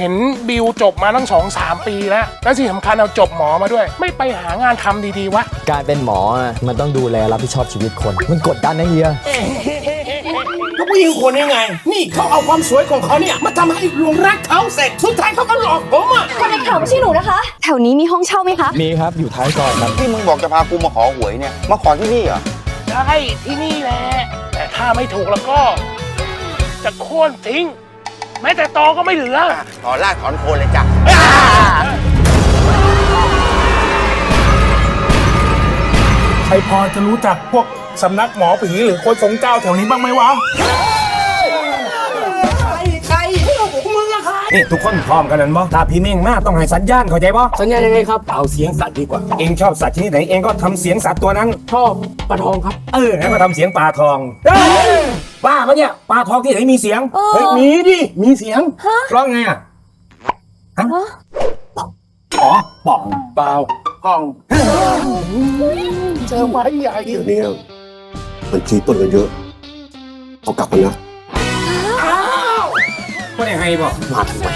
ยูจบมาตั้งสองสามปีแล้ว แล้วที่สำคัญเอาจบหมอมาด้วย ไม่ไปหางานทำดีๆวะ การเป็นหมออะมันต้องดูแลรับผิดชอบชีวิตคน มันกดดันนะเฮียแล้วผู้หญิงคนนี้ไง นี่เขาเอาความสวยของเขาเนี่ย มาทำให้หลงรักเขาเสร็จ สุดท้ายเขาก็หลอกผมอะ คนในข่าวไม่ใช่หนูนะคะ แถวนี้มีห้องเช่าไหมคะ มีครับ อยู่ท้ายซอยครับ ที่มึงบอกจะพากูมาขอหวยเนี่ย มาขอที่นี่เหรอ ได้ที่นี่แหละ แต่ถ้าไม่ถูกแล้วก็ จะโค่นทิ้งแม้แต่ตอก็ไม่เหลือ ถอนรากถอนโคนเลยจ้ะใครพอจะรู้จักพวกสำนักหมอผีหรือคนสงเจ้าแถวนี้บ้างไหมวะใครใครพวกมึงอะใครนี่ทุกคนพร้อมกันนั้นบ่ถ้าพี่เม่งมาต้องให้สัญญาณเข้าใจบ่สัญญาณยังไงครับ เอาเสียงสัตว์ดีกว่า เองชอบสัตว์ชนิดไหนเองก็ทำเสียงสัตว์ตัวนั้น ชอบปลาทองครับ เอองั้นก็ทำเสียงปลาทอง เฮ้ยบ้าปะเนี่ยปลาทองที่ไหนมีเสียงเฮ้ยมีดิมีเสียงร้องไงอะฮะอ๋อป่องเปล่าป่องเจอไม้ใหญ่เดี๋ยวนี้มันชี้ต้นกันเยอะเอากลับมานะก็ได้ให้บอกมาทำไม